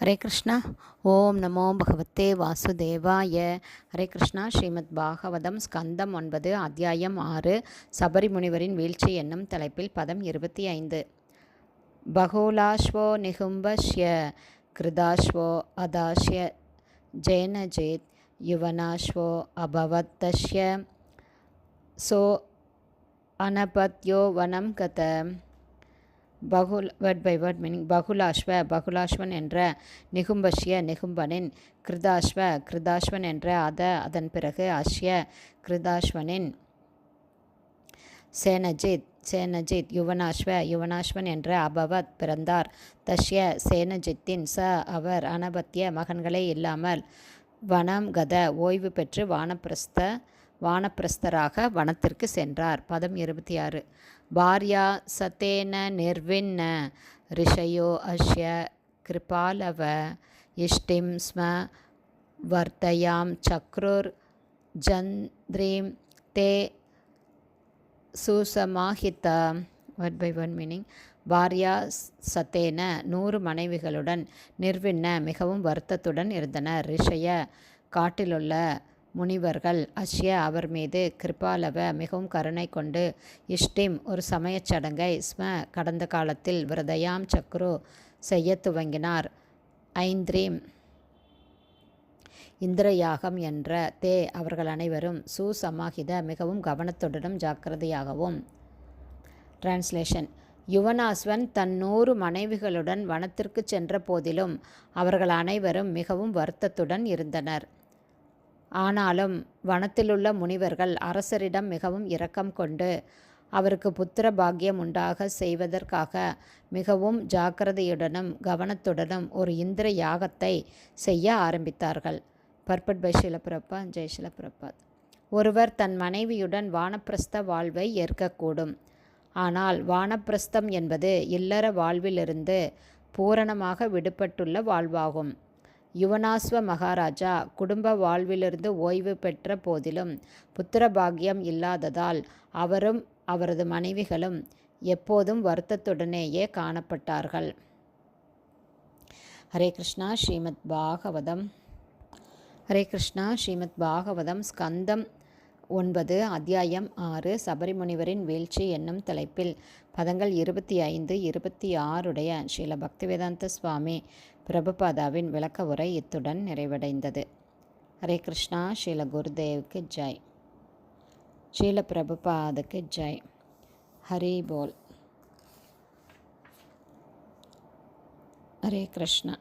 ஹரே கிருஷ்ணா. ஓம் நமோ பகவத்தே வாசுதேவாய. ஹரே கிருஷ்ணா ஸ்ரீமத் பாகவதம் ஸ்கந்தம் ஒன்பது அத்தியாயம் ஆறு சபரிமுனிவரின் வீழ்ச்சி என்னும் தலைப்பில் பதம் இருபத்தி ஐந்து. பகோலாஸ்வோ நிகும்பஷ்ய கிருதாஸ்வோ அதாஷ்ய ஜேனஜேத் யுவனாஸ்வோ அபவத்தஷ்ய சோ அனபத்யோ வனம் கத. பகுல் வேர்ட் பை வேர்ட் மீனிங் பகுலாஸ்வ பகுலாஸ்வன் என்ற நிகும்பஷ்ய நிகும்பனின் கிருதாஸ்வ கிருதாஸ்வன் என்ற அத அதன் பிறகு அஷ்ய கிருதாஸ்வனின் சேனஜித் சேனஜித் யுவனாஸ்வ யுவனாஸ்வன் என்ற அபவத் பிறந்தார். தஷ்ய சேனஜித்தின் ச அவர் அனபத்திய மகன்களே இல்லாமல் வனம் கத ஓய்வு பெற்று வானப்பிரஸ்த வானப்பிரஸ்தராக வனத்திற்கு சென்றார். பதம் இருபத்தி ஆறு பாரியா சத்தேன நிர்வின்ன ரிஷயோ அஷ்ய கிருபாலவ இஷ்டிம் ஸ்ம வர்த்தயாம் சக்ருர் ஜந்திரீம் தே சுசமாஹித. ஒன் பை ஒன் மீனிங் பாரியா சத்தேன நூறு மனைவிகளுடன் நிர்வின்ன மிகவும் வருத்தத்துடன் இருந்தன ரிஷய காட்டிலுள்ள முனிவர்கள் அஷ்ய அவர் மீது கிருபாலவ மிகவும் கருணை கொண்டு இஷ்டிம் ஒரு சமயச் சடங்கை ஸ்ம கடந்த காலத்தில் விரதயாம் சக்ரு செய்ய துவங்கினார். ஐந்திரீம் இந்திரயாகம் என்ற தே அவர்கள் அனைவரும் சுசமாகித மிகவும் கவனத்துடனும் ஜாக்கிரதையாகவும். டிரான்ஸ்லேஷன் யுவனாஸ்வன் தன் நூறு மனைவிகளுடன் வனத்திற்கு சென்ற போதிலும் அவர்கள் அனைவரும் மிகவும் வருத்தத்துடன் இருந்தனர். ஆனாலும் வனத்திலுள்ள முனிவர்கள் அரசரிடம் மிகவும் இரக்கம் கொண்டு அவருக்கு புத்திர பாக்கியம் உண்டாக செய்வதற்காக மிகவும் ஜாக்கிரதையுடனும் கவனத்துடனும் ஒரு இந்திர யாகத்தை செய்ய ஆரம்பித்தார்கள். பர்பட் பை ஷிலப்பிரப்பா ஜெய் ஒருவர் தன் மனைவியுடன் வானப்பிரஸ்த வாழ்வை ஏற்கக்கூடும். ஆனால் வானப்பிரஸ்தம் என்பது இல்லற வாழ்விலிருந்து பூரணமாக விடுபட்டுள்ள வாழ்வாகும். யுவனாஸ்வ மகாராஜா குடும்ப வாழ்விலிருந்து ஓய்வு பெற்ற போதிலும் புத்திரபாகியம் இல்லாததால் அவரும் அவரது மனைவிகளும் எப்போதும் வருத்தத்துடனேயே காணப்பட்டார்கள். ஹரே கிருஷ்ணா ஸ்ரீமத் பாகவதம். ஹரே கிருஷ்ணா ஸ்ரீமத் பாகவதம் ஸ்கந்தம் ஒன்பது அத்தியாயம் ஆறு சபரிமுனிவரின் வீழ்ச்சி என்னும் தலைப்பில். பதங்கள் இருபத்தி ஐந்து இருபத்தி ஆறுடைய ஸ்ரீல பக்திவேதாந்த சுவாமி பிரபுபாதாவின் விளக்க உரை இத்துடன் நிறைவடைந்தது. ஹரே கிருஷ்ணா ஸ்ரீல குருதேவுக்கு ஜெய். ஸ்ரீல பிரபுபாதுக்கு ஜெய். ஹரி போல். ஹரே கிருஷ்ணா.